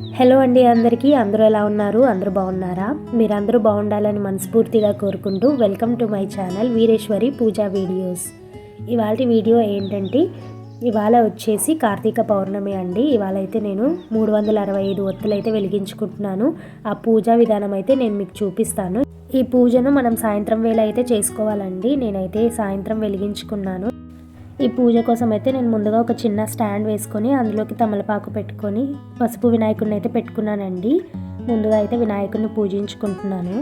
Hello అండి అందరికీ. అందరూ ఎలా ఉన్నారు? అందరూ బాగున్నారా? మీరందరూ బాగుండాలని మనస్ఫూర్తిగా కోరుకుంటూ welcome to my channel Veereshwari Pooja videos. ఇవాళ వీడియో ఏంటంటే ఇవాళ వచ్చేసి కార్తీక పౌర్ణమి అండి. ఇవాళ అయితే నేను మూడు వందల అరవై ఐదు ఒత్తులు అయితే వెలిగించుకుంటున్నాను. ఆ పూజా విధానం అయితే నేను మీకు చూపిస్తాను. ఈ పూజను మనం సాయంత్రం వేళ అయితే చేసుకోవాలండి. నేనైతే సాయంత్రం వెలిగించుకున్నాను. ఈ పూజ కోసం అయితే నేను ముందుగా ఒక చిన్న స్టాండ్ వేసుకొని అందులోకి తమలపాకు పెట్టుకొని పసుపు వినాయకుడిని అయితే పెట్టుకున్నానండి. ముందుగా అయితే వినాయకుడిని పూజించుకుంటున్నాను.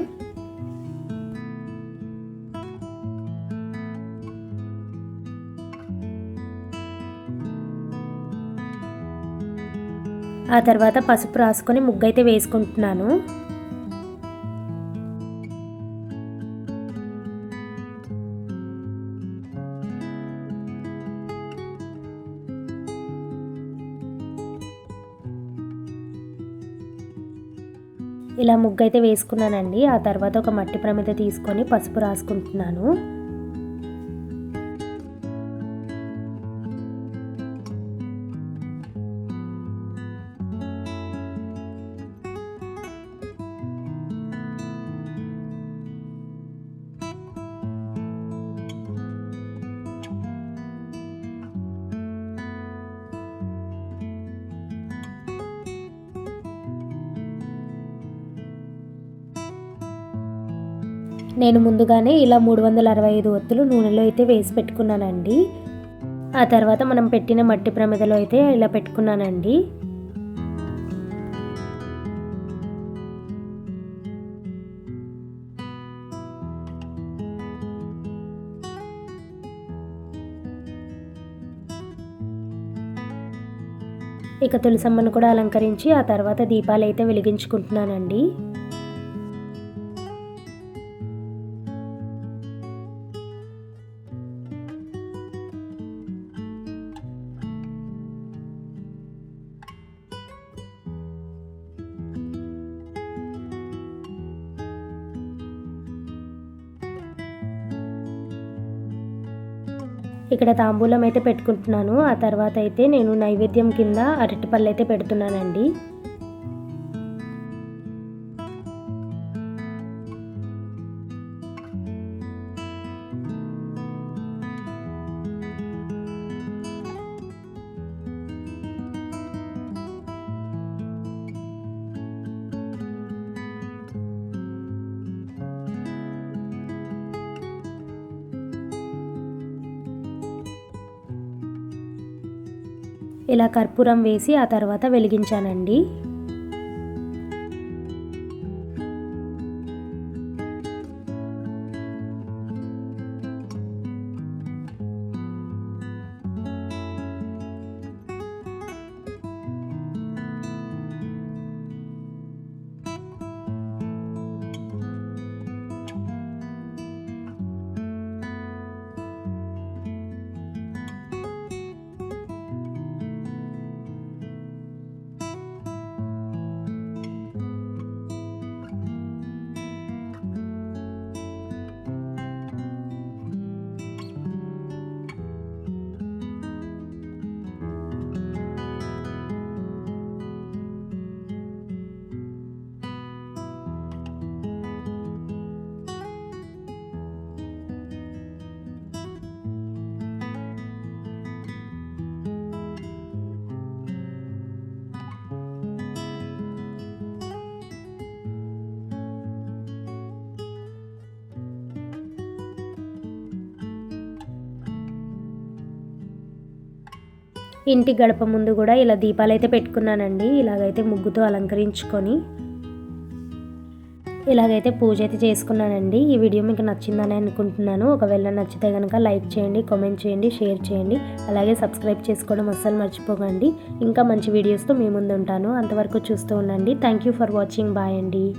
ఆ తర్వాత పసుపు రాసుకొని ముగ్గు అయితే వేసుకుంటున్నాను. ఇలా ముగ్గు అయితే వేసుకున్నానండి. ఆ తర్వాత ఒక మట్టి ప్రమిద తీసుకొని పసుపు రాసుకుంటున్నాను. నేను ముందుగానే ఇలా మూడు వందల అరవై ఐదు ఒత్తులు నూనెలో అయితే వేసి పెట్టుకున్నానండి. ఆ తర్వాత మనం పెట్టిన మట్టి ప్రమిదలో అయితే ఇలా పెట్టుకున్నానండి. ఇక తులసమ్మను కూడా అలంకరించి ఆ తర్వాత దీపాలు అయితే వెలిగించుకుంటున్నానండి. ఇక్కడ తాంబూలం అయితే పెట్టుకుంటున్నాను. ఆ తర్వాత అయితే నేను నైవేద్యం కింద అరటిపళ్ళు అయితే పెడుతున్నానండి. ఇలా కర్పూరం వేసి ఆ తర్వాత వెలిగించానండి. ఇంటి గడప ముందు కూడా ఇలా దీపాలు అయితే పెట్టుకున్నానండి. ఇలాగైతే ముగ్గుతో అలంకరించుకొని ఇలాగైతే పూజ అయితే చేసుకున్నానండి. ఈ వీడియో మీకు నచ్చిందని అనుకుంటున్నాను. ఒకవేళ నచ్చితే కనుక లైక్ చేయండి కామెంట్ చేయండి షేర్ చేయండి. అలాగే సబ్స్క్రైబ్ చేసుకోవడం అస్సలు మర్చిపోకండి. ఇంకా మంచి వీడియోస్తో మీ ముందు ఉంటాను అంతవరకు చూస్తూ ఉండండి. Thank you for watching. Bye అండి.